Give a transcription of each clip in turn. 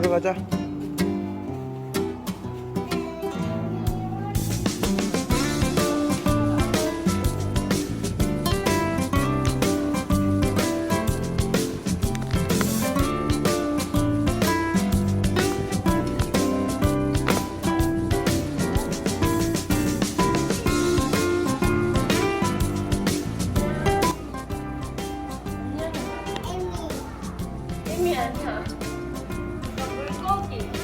이쪽으로 가자. 에미 아니야. Okay.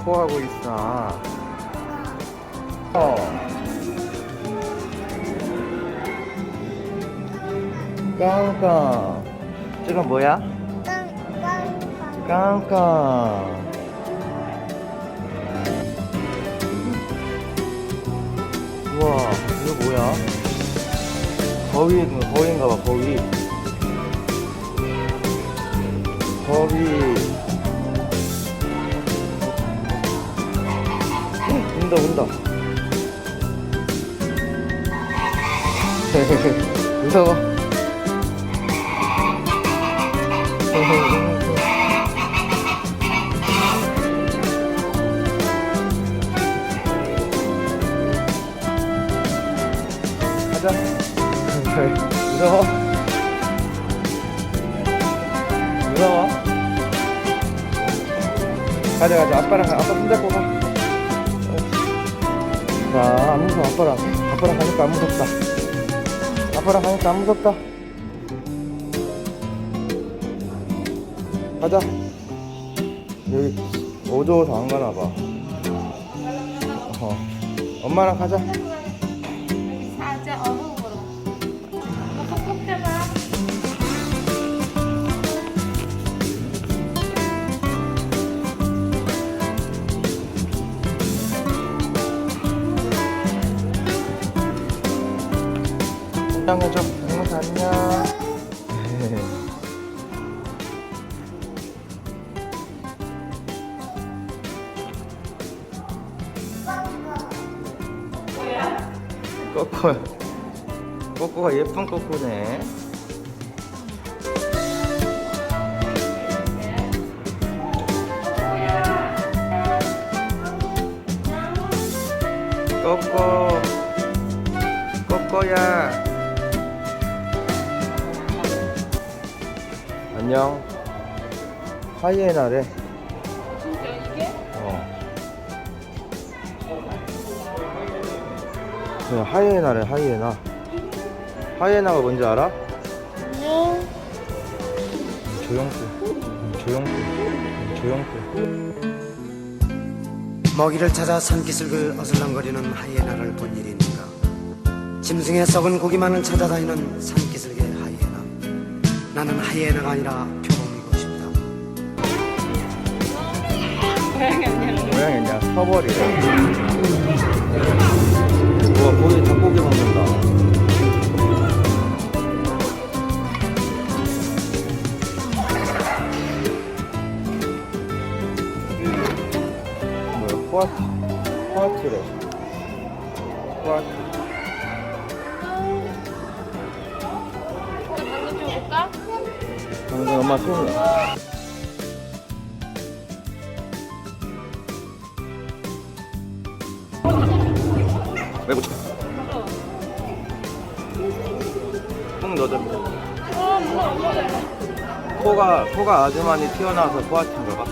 음, 코 하고 있어. 어. 깡깡. 저건 뭐야? 깡깡. 우와, 이거 뭐야? 거위, 거위인가 봐, 거위. 거위. 운다, 운다. 무서워. 가자. 무서워. 무서워. 가자, 가자. 아빠랑, 가. 아빠 손잡고 가. 자, 안 무서워. 아빠랑. 아빠랑 가니까 안 무섭다. 아빠랑 가니까 안 무섭다. 가자. 여기 어두워서 안 가나 봐. 어. 엄마랑 가자. 안녕해줘. 응, 안녕. 꼬꼬. 꼬꼬가 예쁜 꼬꼬네. 꼬꼬. 꼬꼬야. 안녕. 하이에나래. 진짜? 어. 하이에나래, 하이에나. 하이에나가 뭔지 알아? 안녕. 조용필. 응, 조용필. 먹이를 찾아 산기슭을 어슬렁거리는 하이에나를 본 있는가 짐승의 썩은 고기만을 찾아다니는 산기슭의 나 나는 하이에나가 아니라 표범이고 싶다 고양이 아니야. 서버리래. 우와, 거기 닭고기 먹는다. 뭐야, 코아트. 코아트래. 코아트. 근데 엄마 쏘네 왜 고쳐? 응 넣어줘 코가 코가 아주 많이 튀어나와서 소아친가 봐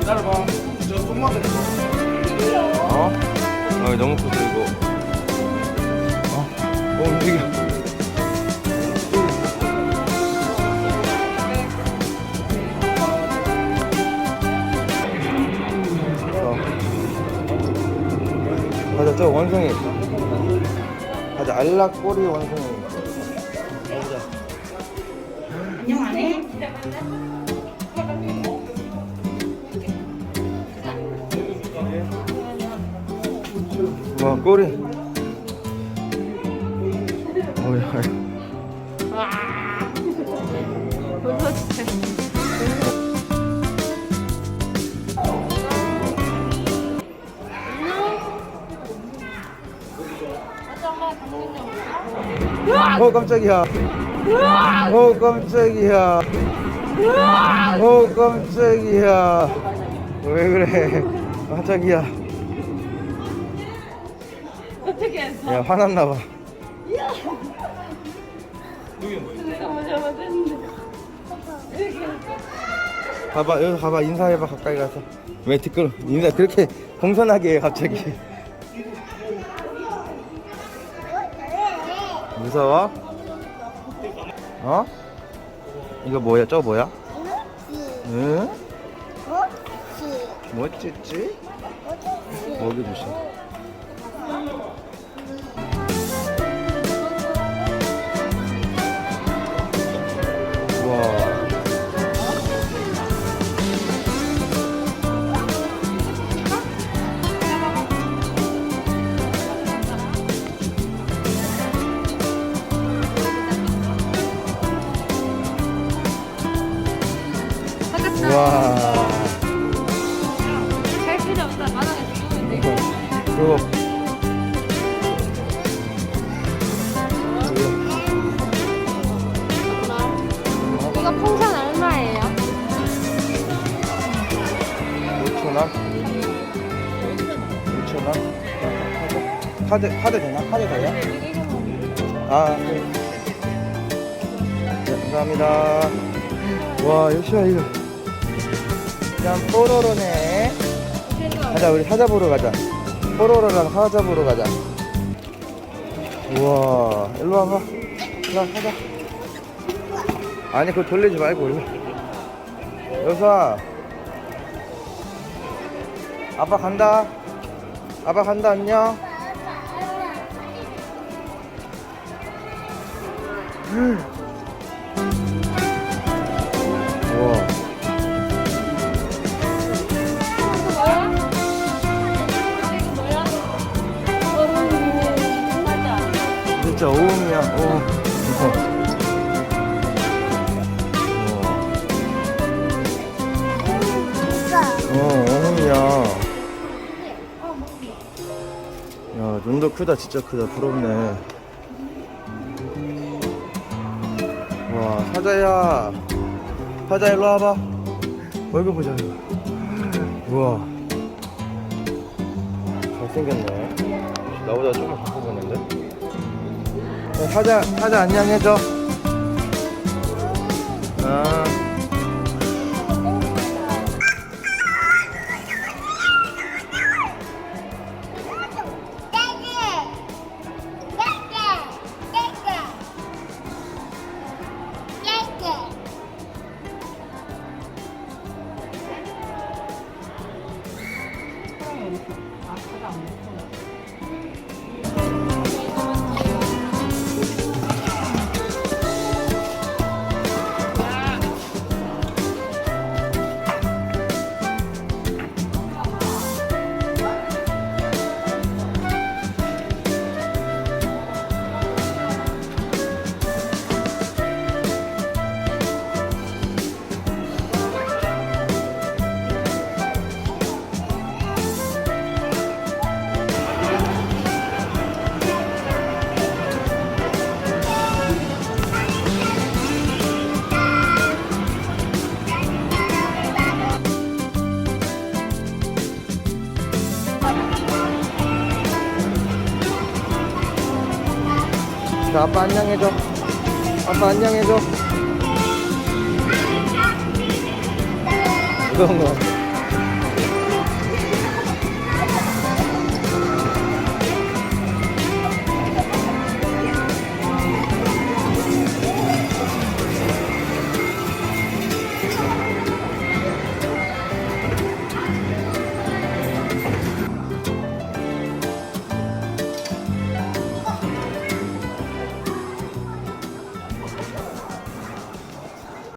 기다려봐 저 손만 대줘 어? 아 너무 커서 이거 가자, 알락꼬리 원숭이. 가보자. 와 꼬리 어야 어 깜짝이야. 어 깜짝이야. 어 깜짝이야. 왜 그래? 깜짝이야. 어떻게 했어? 야 화났나봐. 잡아잡아 됐는데. 가봐 여기 가봐 인사해봐 가까이 가서. 왜 뒷걸 인사 그렇게 공손하게 해 갑자기 무서워? 어? 이거 뭐야 저 뭐야? 응? 뭐 찢지? 먹이 주시 와와 카드, 카드 되나? 카드 돼요? 아, 네. 네, 감사합니다. 와, 역시야, 이거. 짠, 뽀로로네. 가자, 우리 사자 보러 가자. 뽀로로랑 사자 보러 가자. 우와, 일로 와봐. 일로 와, 사자. 아니, 그거 돌리지 말고, 일로. 여사. 아빠 간다. 아빠 간다, 안녕. 와. 진짜 오음이야. 오. 어, 오음이야. 야, 눈도 크다, 진짜 크다. 부럽네. 와, 사자야. 사자, 일로 와봐. 얼굴 보자. 우와. 잘생겼네. 나보다 조금 보이는데? 네, 사자, 사자 안녕해줘. 아. 자, 아빠 안녕해줘. 아빠 안녕해줘. 무거운 거.